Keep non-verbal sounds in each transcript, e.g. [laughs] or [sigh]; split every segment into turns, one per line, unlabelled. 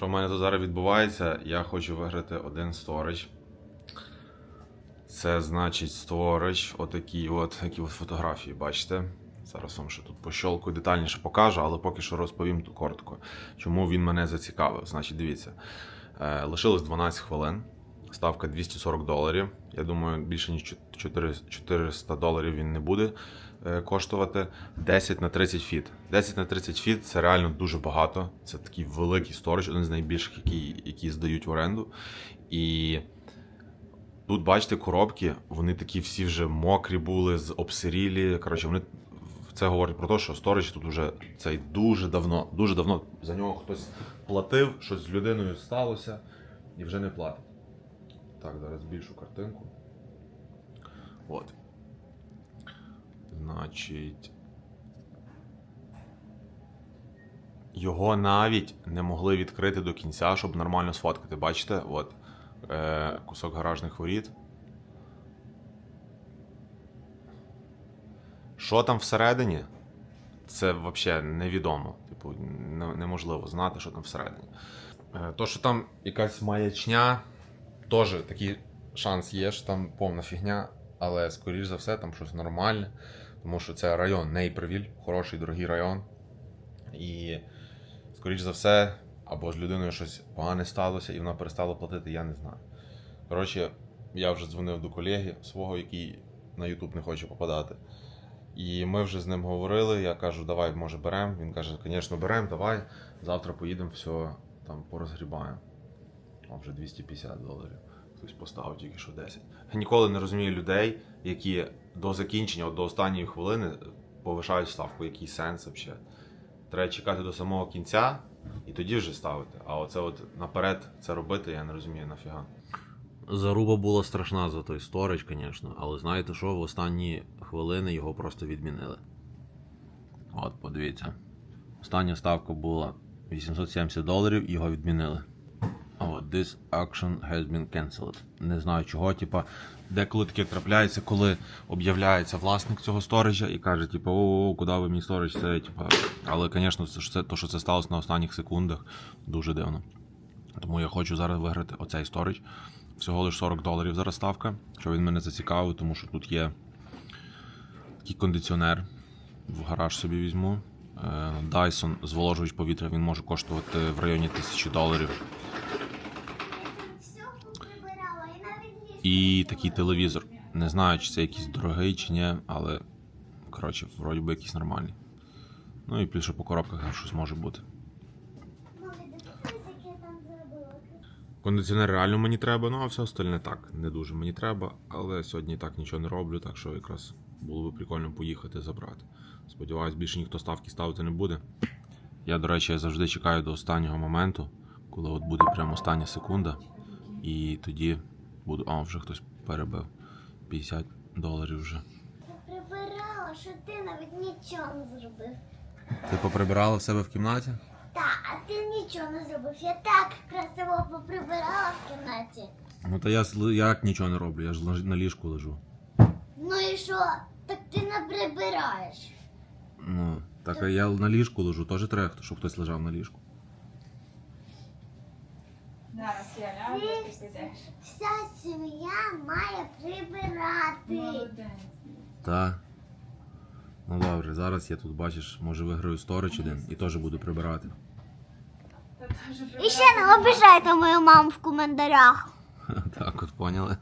Що в мене тут зараз відбувається? Я хочу виграти один сторіч. Це значить сторіч, отакі от, які от фотографії, бачите? Зараз вам ще тут пощолкую детальніше покажу, але поки що розповім тут коротко, чому він мене зацікавив. Значить, дивіться, е, лишилось 12 хвилин, ставка 240 доларів. Я думаю, більше ніж 400 доларів він не буде коштувати. 10 на 30 фіт. 10 на 30 фіт це реально дуже багато. Це такий великий сторож, один з найбільших, які, які здають в оренду. І тут, бачите, коробки, вони такі всі вже мокрі були, з- обсирілі. Коротше, вони це говорить про те, що сторож тут уже цей дуже давно, дуже давно за нього хтось платив, щось з людиною сталося і вже не платить. Так, зараз більшу картинку. От. Значить. Його навіть не могли відкрити до кінця, щоб нормально сфоткати. Бачите? От. Е, кусок гаражних воріт. Що там всередині? Це взагалі невідомо. Типу, неможливо знати, що там всередині. Е, То, що там якась маячня, теж такий шанс є, що там повна фігня, але скоріш за все там щось нормальне, тому що це район Нейпервіль, хороший, дорогий район. І, скоріш за все, або з людиною щось погане сталося і вона перестала платити, я не знаю. Коротше, я вже дзвонив до колеги свого, який на YouTube не хоче попадати. І ми вже з ним говорили. Я кажу, давай, може, беремо. Він каже, звісно, беремо, давай. Завтра поїдемо, все там порозгрібаємо. А вже 250 доларів. Хтось поставив тільки що 10. Ніколи не розумію людей, які до закінчення, от до останньої хвилини повишають ставку. Який сенс взагалі? Треба чекати до самого кінця і тоді вже ставити. А оце от наперед це робити, я не розумію нафіга.
Заруба була страшна за той сторич, звісно, але знаєте що, в останні хвилини його просто відмінили. От, подивіться. Остання ставка була 870 доларів, його відмінили. This action has been cancelled. Не знаю чого, типа, деколи таке трапляється, коли об'являється власник цього сториджа і каже, типу, о, куди ви мій сторич? Це, типа. Але, звісно, це, то, що це сталося на останніх секундах, дуже дивно. Тому я хочу зараз виграти оцей сторіч. Всього лише 40 доларів зараз ставка, що він мене зацікавив, тому що тут є такий кондиціонер. В гараж собі візьму. Е, Dyson зволожувач повітря він може коштувати в районі 1000 доларів.
Все поприбирала і навіть ліжко.
І такий телевізор. Не знаю, чи це якийсь дорогий чи ні, але коротше, вроді би якийсь нормальний. Ну і плюс ще по коробках щось може бути. Кондиціонер реально мені треба, ну а все остальне так, не дуже мені треба, але сьогодні так нічого не роблю, так що якраз було би прикольно поїхати забрати. Сподіваюсь, більше ніхто ставки ставити не буде. Я, до речі, завжди чекаю до останнього моменту, коли от буде прямо остання секунда, і тоді буду. А, вже хтось перебив. 50 доларів вже.
Прибирала, що ти навіть нічого не зробив.
Ти поприбирала в себе в кімнаті?
Так, а ти нічого не зробив. Я так красиво поприбирала в кімнаті.
Ну та я як нічого не роблю, я ж на ліжку лежу.
Ну і що? Так ти не прибираєш.
Ну, так а я на ліжку лежу, теж треба, щоб хтось лежав на ліжку.
Зараз я ляжу, ти підеш.
Вся сім'я має прибирати.
Молодець.
Та. Ну добре, зараз я тут бачиш, може виграю сторич один і теж буду прибирати.
Та теж
І ще не обіжайте мою маму в коментарях. [laughs]
Так, от поняли.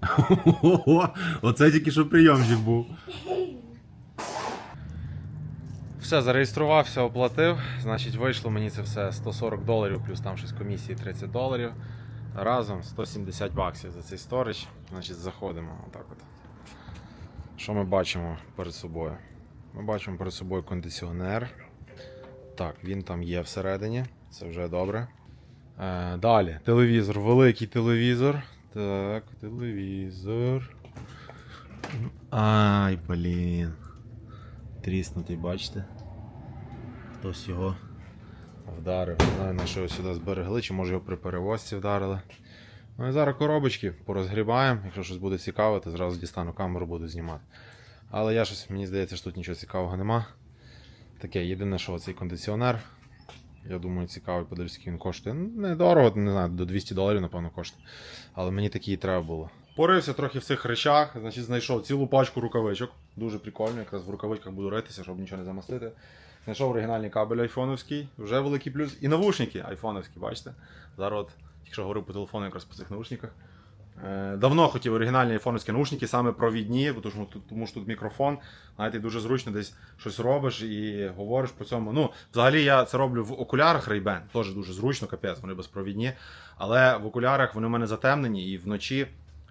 [laughs] Ого, Оце тільки що прийомчик був.
Все, зареєструвався, оплатив. Значить, вийшло мені це все 140 доларів, плюс там щось комісії 30 доларів. Разом 170 баксів за цей сторіч. Значить, заходимо. Отак от. Що ми бачимо перед собою? Ми бачимо перед собою кондиціонер. Так, він там є всередині, це вже добре. Е, далі, телевізор, великий телевізор. Так, телевізор. Ай, блін. Тріснутий, бачите? Хтось його вдарив. Не знаю, на що його сюди зберегли, чи може його при перевозці вдарили. Ну і зараз коробочки порозгрібаємо. Якщо щось буде цікаве, то зразу дістану камеру, буду знімати. Але я щось, мені здається, що тут нічого цікавого нема. Таке, єдине, що цей кондиціонер. Я думаю, цікавий, подивлюсь, скільки він коштує. Недорого, не знаю, до 200 доларів, напевно, коштує. Але мені такі і треба було. Порився трохи в цих речах, значить, знайшов цілу пачку рукавичок. Дуже прикольно, якраз в рукавичках буду ритися, щоб нічого не замастити. Знайшов оригінальний кабель айфоновський, вже великий плюс. І навушники айфоновські, бачите? Зараз от, тільки що говорив по телефону якраз по цих наушниках. Е, Давно хотів оригінальні айфоновські наушники, саме провідні, тому що тому що тут мікрофон. Знаєте, дуже зручно десь щось робиш і говориш по цьому. Ну, взагалі я це роблю в окулярах Ray-Ban, теж дуже зручно, капець, вони безпровідні. Але в окулярах вони в мене затемнені і вночі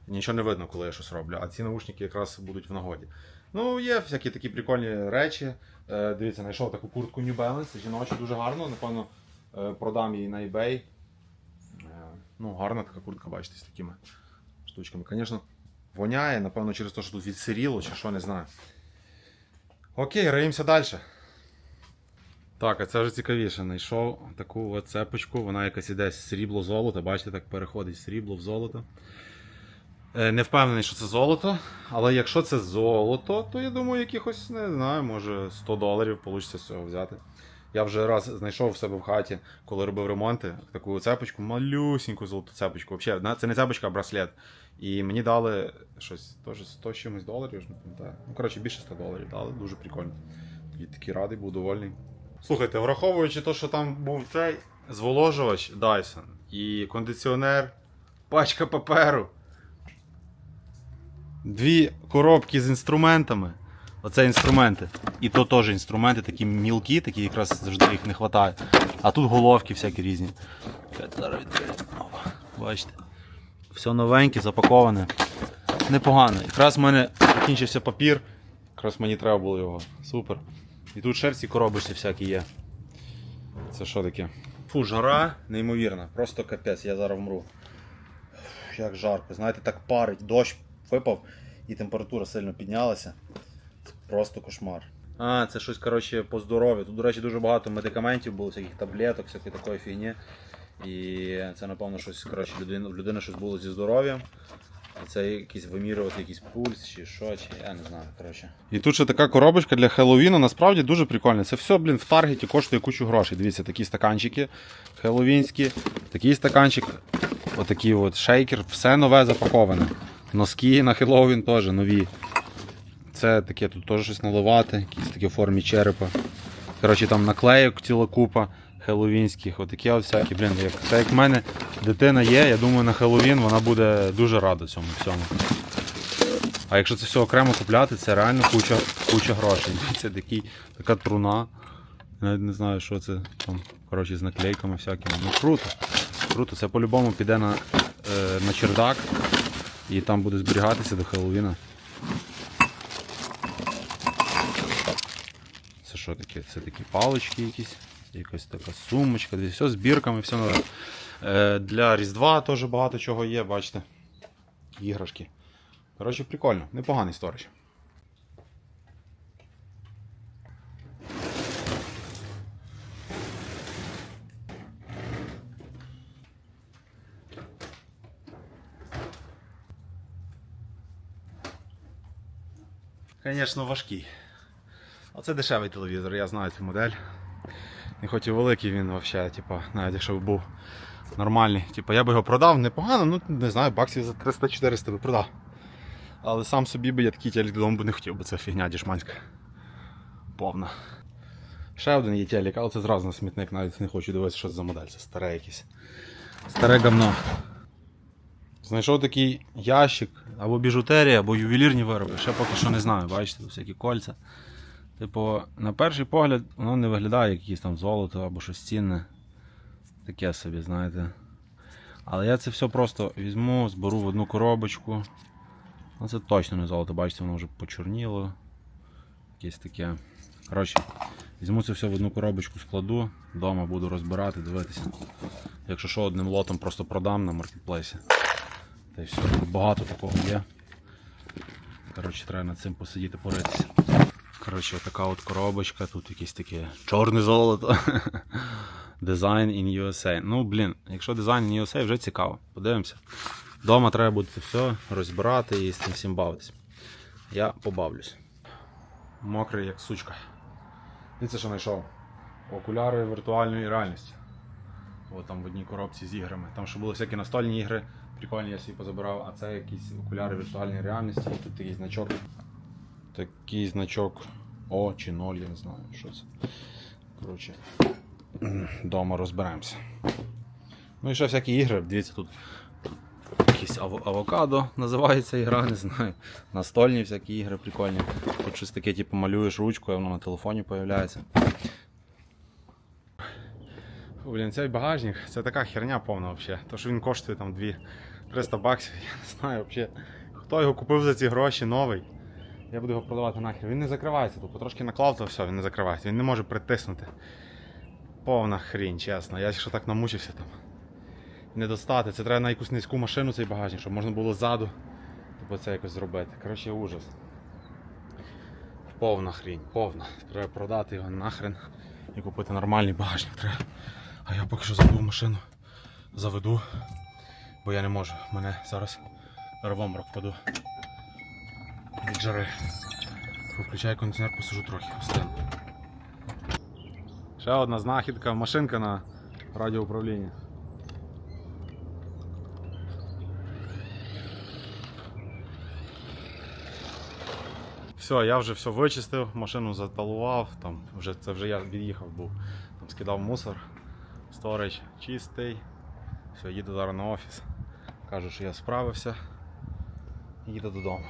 нічого не видно, коли я щось роблю. А ці наушники якраз будуть в нагоді. Ну, є всякі такі прикольні речі. Е, дивіться, знайшов таку куртку New Balance, жіночу, дуже гарно. Напевно, е, продам її на eBay. Е, ну, гарна така куртка, бачите, з такими штучками. Звісно, воняє, напевно, через те, що тут відсиріло, чи що, не знаю. Окей, риємося далі. Так, а це вже цікавіше. Знайшов таку цепочку, вона якась іде з срібло золото, бачите, так переходить з срібло в золото. Е, Не впевнений, що це золото, але якщо це золото, то я думаю, якихось, не знаю, може 100 доларів вийде з цього взяти. Я вже раз знайшов в себе в хаті, коли робив ремонти, таку цепочку, малюсіньку золоту цепочку. Взагалі, це не цепочка, а браслет. І мені дали щось теж 100 чимось доларів, не пам'ятаю. Ну, коротше, більше 100 доларів дали, дуже прикольно. І такий радий, був довольний. Слухайте, враховуючи те, що там був цей зволожувач Dyson і кондиціонер, пачка паперу. Дві коробки з інструментами. Оце інструменти. І то теж інструменти, такі мілкі, такі якраз завжди їх не вистачає. А тут головки всякі різні. Зараз. Бачите. Все новеньке, запаковане. Непогано. Якраз в мене закінчився папір. Якраз мені треба було його. Супер. І тут шерсті коробочці всякі є. Це що таке? Фу, жара неймовірна. Просто капець, я зараз вмру. Як жарко. Знаєте, так парить, дощ випав і температура сильно піднялася. Просто кошмар. А, це щось, коротше, по здоров'ю. Тут, до речі, дуже багато медикаментів було, всяких таблеток, всякої такої фігні. І це, напевно, щось, коротше, людина, в людини щось було зі здоров'ям. Це якийсь вимірювати якийсь пульс чи що, чи я не знаю, коротше. І тут ще така коробочка для Хеллоуіну, насправді дуже прикольна. Це все, блін, в Таргеті коштує кучу грошей. Дивіться, такі стаканчики хеллоуінські, такий стаканчик, отакий от шейкер, все нове запаковане. Носки на Хеллоуін теж нові. Це таке тут теж щось наливати, якісь такі в формі черепа. Коротше, там наклейок ціла купа хеллоуінських, отакі от всякі, блін, як, це як в мене дитина є, я думаю, на Хеллоуін вона буде дуже рада цьому всьому. А якщо це все окремо купляти, це реально куча, куча грошей. [laughs] Це такий, така труна. Навіть не знаю, що це там, коротше, з наклейками всякими. Ну круто. Круто. Це по-любому піде на, е, на чердак і там буде зберігатися до Хеллоуіна. Це що таке? Це такі палички якісь, якась така сумочка, десь все з все нове. Е, для Різдва теж багато чого є, бачите. Іграшки. Коротше, прикольно, непоганий сторож. Звісно, важкий. Оце дешевий телевізор, я знаю цю модель. І хоч і великий він взагалі, типу, навіть якщо б був нормальний, типу, я б його продав непогано, ну не знаю, баксів за 300-400 би продав. Але сам собі би я такий телек додому би не хотів, бо це фігня дішманська. Повна. Ще один є телек, але це зразу на смітник, навіть не хочу дивитися, що це за модель, це старе якесь. Старе гамно. Знайшов такий ящик, або біжутерія, або ювелірні вироби. Ще поки що не знаю, бачите, всякі кольця. Типу, на перший погляд, воно не виглядає як якесь там золото або щось цінне. Таке собі, знаєте. Але я це все просто візьму, зберу в одну коробочку. Ну це точно не золото, бачите, воно вже почорніло. Якесь таке. Коротше, візьму це все в одну коробочку, складу, вдома буду розбирати, дивитися. Якщо що, одним лотом просто продам на маркетплейсі. Та й все, багато такого є. Коротше, треба над цим посидіти, поритися. Коротше, така от коробочка, тут якесь таке чорне золото. [laughs] Design in USA. Ну, блін, якщо дизайн in USA вже цікаво. Подивимося. Дома треба буде це все розбирати і з цим всім бавитися. Я побавлюсь. Мокрий, як сучка. Дивіться, що знайшов. окуляри віртуальної реальності. От там в одній коробці з іграми. Там ще були всякі настольні ігри, прикольні, я собі позабирав, а це якісь окуляри віртуальної реальності. І тут такий значок. Такий значок О чи 0, я не знаю, що це. Коротше, вдома розберемося. Ну і ще всякі ігри. Дивіться, тут якийсь аво- авокадо називається ігра, не знаю. Настольні всякі ігри прикольні. Тут щось таке, типу, малюєш ручкою, воно на телефоні з'являється. Блін, цей багажник це така херня повна взагалі. То, що він коштує там 2 300 баксів, [laughs] я не знаю взагалі. Хто його купив за ці гроші новий? Я буду його продавати нахер. Він не закривається, тупо трошки наклав, то все, він не закривається. Він не може притиснути. Повна хрінь, чесно. Я ще так намучився там. Не достати. Це треба на якусь низьку машину цей багажник, щоб можна було ззаду типу, це якось зробити. Коротше, ужас. Повна хрінь, повна. Треба продати його нахрен і купити нормальний багажник треба. А я поки що забув машину. Заведу, бо я не можу. Мене зараз рвом впаду. Від жари. Включаю кондиціонер, посижу трохи, остину. Ще одна знахідка, машинка на радіоуправлінні. Все, я вже все вичистив, машину заталував, там вже, це вже я від'їхав був. Там скидав мусор, сторич чистий. Все, їду зараз на офіс. Кажу, що я справився. Їду додому.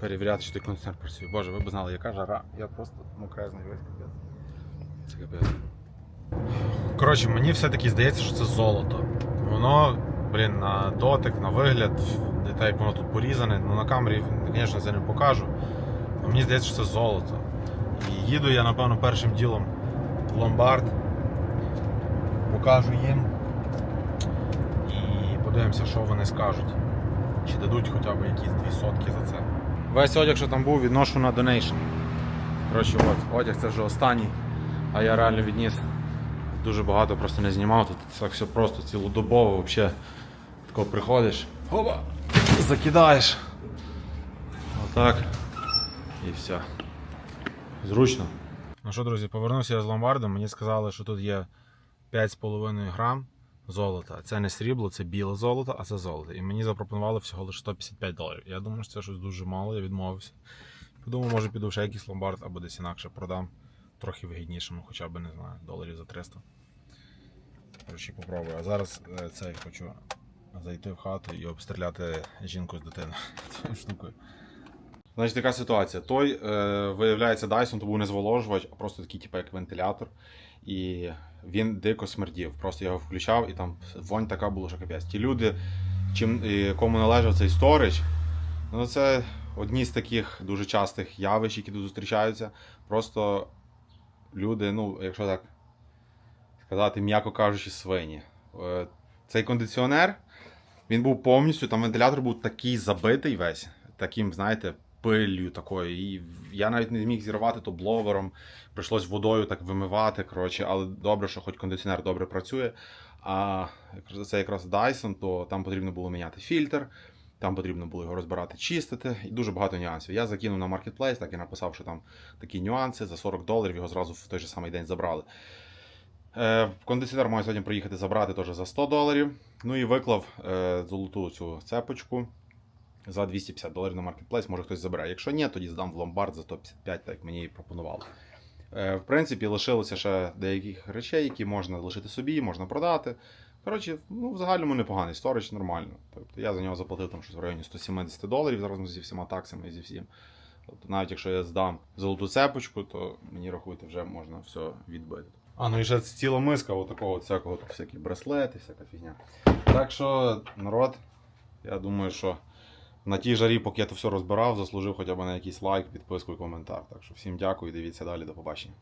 Перевіряти, чи той кондиціонер працює. Боже, ви б знали, яка жара. Я просто мокрезний весь капець. Це капець. Коротше, мені все-таки здається, що це золото. Воно, блін, на дотик, на вигляд, так як воно тут порізане. Ну на камері, звісно, це не покажу. Але мені здається, що це золото. І їду я, напевно, першим ділом в ломбард. Покажу їм. І подивимося, що вони скажуть. Чи дадуть хоча б якісь дві сотки за це. Весь одяг, що там був, відношу на донейшн. Коротше, от, одяг це вже останній, а я реально відніс. Дуже багато просто не знімав. Тут так все просто цілодобово взагалі. Тако приходиш, опа, закидаєш. Отак. І все. Зручно. Ну що, друзі, повернувся я з ломбарду. Мені сказали, що тут є 5,5 грам золота. Це не срібло, це біле золото, а це золото. І мені запропонували всього лише 155 доларів. Я думаю, що це щось дуже мало, я відмовився. Подумав, може піду ще якийсь ломбард або десь інакше продам. Трохи вигіднішому, хоча б не знаю, доларів за 300. Коротше, попробую. А зараз е, цей хочу зайти в хату і обстріляти жінку з дитиною [laughs] цією штукою. Значить, така ситуація. Той, е, виявляється, Dyson то був не зволожувач, а просто такий, типу, як вентилятор. І він дико смердів. Просто його включав і там вонь така була, що капець. Ті люди, чим, кому належав цей сторич, ну це одні з таких дуже частих явищ, які тут зустрічаються. Просто люди, ну, якщо так сказати, м'яко кажучи, свині. Е, Цей кондиціонер, він був повністю, там вентилятор був такий забитий весь, таким, знаєте, пиллю такою. І я навіть не зміг зірвати то бловером, прийшлось водою так вимивати. Коротше, але добре, що хоч кондиціонер добре працює. А це якраз Dyson, то там потрібно було міняти фільтр. Там потрібно було його розбирати, чистити, і дуже багато нюансів. Я закинув на Marketplace, так і написав, що там такі нюанси. За 40 доларів його зразу в той же самий день забрали. Е, кондиціонер має сьогодні приїхати забрати теж за 100 доларів. Ну і виклав е, золоту цю цепочку за 250 доларів на Marketplace. Може хтось забере. Якщо ні, тоді здам в ломбард за 155, так як мені і пропонували. Е, в принципі, лишилося ще деяких речей, які можна лишити собі, можна продати. Коротше, ну, в загальному непоганий сторіч, нормально. Тобто я за нього заплатив там щось в районі 170 доларів разом зі всіма таксами і зі всім. Тобто, навіть якщо я здам золоту цепочку, то мені рахуйте, вже можна все відбити. А, ну і ще ціла миска отакого от всякого, всякі браслети, всяка фігня. Так що, народ, я думаю, що на тій жарі, поки я то все розбирав, заслужив хоча б на якийсь лайк, підписку і коментар. Так що всім дякую, дивіться далі, до побачення.